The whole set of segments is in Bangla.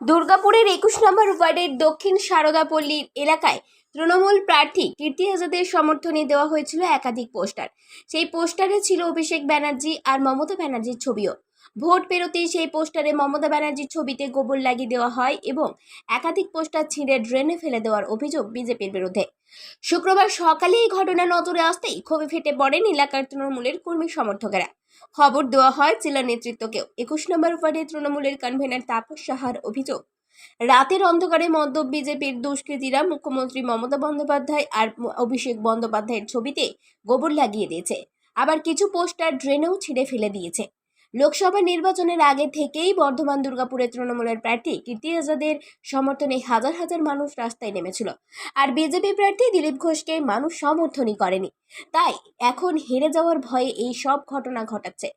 দুর্গাপুরের একুশ নম্বর ওয়ার্ডের দক্ষিণ সারদাপল্লীর এলাকায় তৃণমূল প্রার্থী কীর্তি আজাদের সমর্থনে দেওয়া হয়েছিল একাধিক পোস্টার। সেই পোস্টারে ছিল অভিষেক ব্যানার্জি আর মমতা ব্যানার্জির ছবিও। ভোট পেরোতেই সেই পোস্টারে মমতা ব্যানার্জির ছবিতে গোবর লাগিয়ে দেওয়া হয় এবং একাধিক পোস্টার ছিঁড়ে ড্রেনে ফেলে দেওয়ার অভিযোগ বিজেপির বিরুদ্ধে। শুক্রবার সকালে এই ঘটনা নজরে আসতেই ক্ষোভে ফেটে পড়েন এলাকার তৃণমূলের কর্মী সমর্থকেরা। খবর দেওয়া হয় জেলা নেতৃত্বকেও। একুশ নম্বর ওয়ার্ডে তৃণমূলের কনভেনার তাপস সাহার অভিযোগ, রাতের অন্ধকারে মদ্যপ বিজেপির দুষ্কৃতীরা মুখ্যমন্ত্রী মমতা বন্দ্যোপাধ্যায় আর অভিষেক বন্দ্যোপাধ্যায়ের ছবিতে গোবর লাগিয়ে দিয়েছে। আবার কিছু পোস্টার ড্রেনেও ছিঁড়ে ফেলে দিয়েছে। লোকসভা নির্বাচনের আগে থেকেই বর্ধমান দুর্গাপুরের তৃণমূলের প্রার্থী কীর্তি আজাদের সমর্থনে হাজার হাজার মানুষ রাস্তায় নেমেছিল। আর বিজেপি প্রার্থী দিলীপ ঘোষকে মানুষ সমর্থনই করেনি। তাই এখন হেরে যাওয়ার ভয়ে এই সব ঘটনা ঘটাচ্ছে।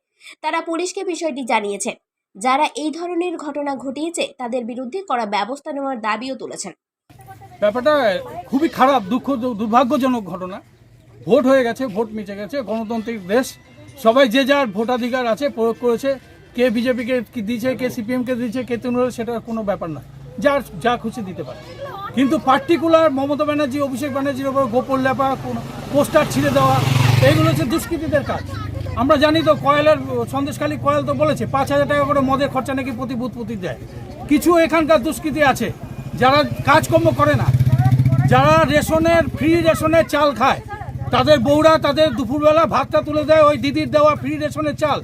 তারা পুলিশকে বিষয়টি জানিয়েছেন যারা এই ধরনের ঘটনা ঘটিয়েছে, তাদের বিরুদ্ধে করা ব্যবস্থা নেওয়ার দাবিও তুলেছেন। ব্যাপারটা খুবই খারাপ, দুঃখ, দুর্ভাগ্যজনক ঘটনা। ভোট হয়ে গেছে, ভোট মিটে গেছে, গণতান্ত্রিক দেশ সবাই যে যার ভোটাধিকার আছে প্রয়োগ করেছে, কে বিজেপিকে দিয়েছে, কে সিপিএমকে দিয়েছে, কে তৃণমূল, সেটা কোনো ব্যাপার না। যার, যা খুশি দিতে পারে। কিন্তু পার্টিকুলার মমতা ব্যানার্জি, অভিষেক ব্যানার্জির ওপর গোপন লেপা কোনো পোস্টার ছিঁড়ে দেওয়া এইগুলো হচ্ছে দুষ্কৃতীদের কাজ। আমরা জানি তো কয়েলের, সন্দেশখালী কয়েল তো বলেছে, পাঁচ হাজার টাকা করে মদের খরচা নাকি প্রতি বুথ প্রতি দেয়। কিছু এখানকার দুষ্কৃতী আছে, যারা কাজকর্ম করে না, যারা রেশনের ফ্রি রেশনের চাল খায় তাদের বউরা তাদের দুপুরবেলা ভাতটা তুলে দেয় ওই দিদির দেওয়া ফ্রি রেশনের চাল।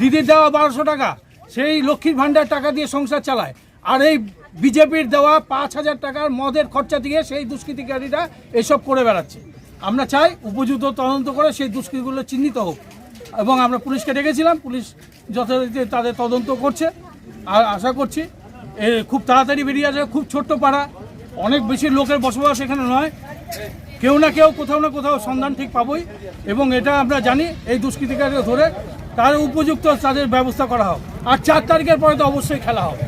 দিদির দেওয়া বারোশো টাকা। সেই লক্ষ্মীর ভাণ্ডার টাকা দিয়ে সংসার চালায়। আর এই বিজেপির দেওয়া পাঁচ হাজার টাকার মদের খরচা দিয়ে সেই দুষ্কৃতিকারীরা এসব করে বেড়াচ্ছে। আমরা চাই উপযুক্ত তদন্ত করে সেই দুষ্কৃতিগুলো চিহ্নিত হোক। এবং আমরা পুলিশকে ডেকেছিলাম, পুলিশ যথারীতি তাদের তদন্ত করছে। আর আশা করছি খুব তাড়াতাড়ি বেরিয়ে আসবে, খুব ছোট্ট পাড়া। অনেক বেশি লোকের বসবাস এখানে নয়। কেউ না কেউ কোথাও না কোথাও সন্ধান ঠিক পাবই এবং এটা আমরা জানি এই দুষ্কৃতিকারীকে ধরে তার উপযুক্ত তাদের ব্যবস্থা করা হোক। আর চার তারিখের পরে তো অবশ্যই খেলা হবে।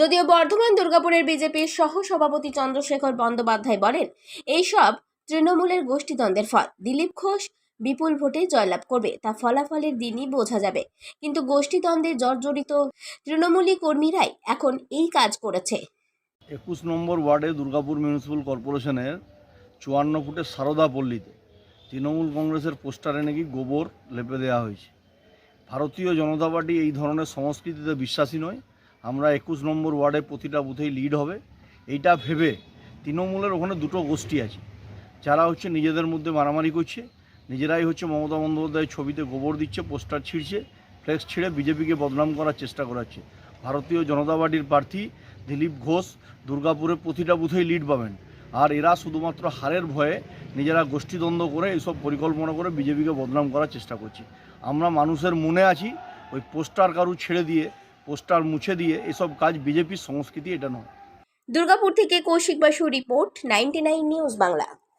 যদিও বর্ধমান দুর্গাপুরের বিজেপির সহ সভাপতি চন্দ্রশেখর বন্দ্যোপাধ্যায় বলেন এইসব তৃণমূলের গোষ্ঠীদ্বন্দ্বের ফল। দিলীপ ঘোষ বিপুল ভোটে জয়লাভ করবে তা ফলাফলের দিনই বোঝা যাবে। কিন্তু গোষ্ঠীদ্বন্দ্বে জর্জরিত তৃণমূলী কর্মীরাই এখন এই কাজ করেছে। একুশ নম্বর ওয়ার্ডে দুর্গাপুর মিউনিসিপ্যাল কর্পোরেশনের চুয়ান্ন ফুটের সারদা পল্লীতে তৃণমূল কংগ্রেসের পোস্টারে নাকি গোবর লেপে দেওয়া হয়েছে। ভারতীয় জনতা পার্টি এই ধরনের সংস্কৃতিতে বিশ্বাসী নয়। আমরা একুশ নম্বর ওয়ার্ডে প্রতিটা বুথেই লিড হবে। এইটা ভেবে তৃণমূলের ওখানে দুটো গোষ্ঠী আছে। যারা হচ্ছে নিজেদের মধ্যে মারামারি করছে, নিজেরাই হচ্ছে মমতা বন্দ্যোপাধ্যায়ের ছবিতে গোবর দিচ্ছে, পোস্টার ছিঁড়ছে, ফ্লেক্স ছিঁড়ে বিজেপিকে বদনাম করার চেষ্টা করাচ্ছে। ভারতীয় জনতা পার্টির প্রার্থী দিলীপ ঘোষ দুর্গাপুরে প্রতিটা বুথেই লিড পাবেন। আর এরা শুধুমাত্র হারের ভয়ে নিজেরা গোষ্ঠীদ্বন্দ্ব করে এইসব পরিকল্পনা করে বিজেপিকে বদনাম করার চেষ্টা করছি। আমরা মানুষের মনে আছি, ওই পোস্টার কারু ছেড়ে দিয়ে, পোস্টার মুছে দিয়ে এসব কাজ বিজেপির সংস্কৃতি, এটা নয়। দুর্গাপুর থেকে Kaushik Basu report, ninety news Bangla.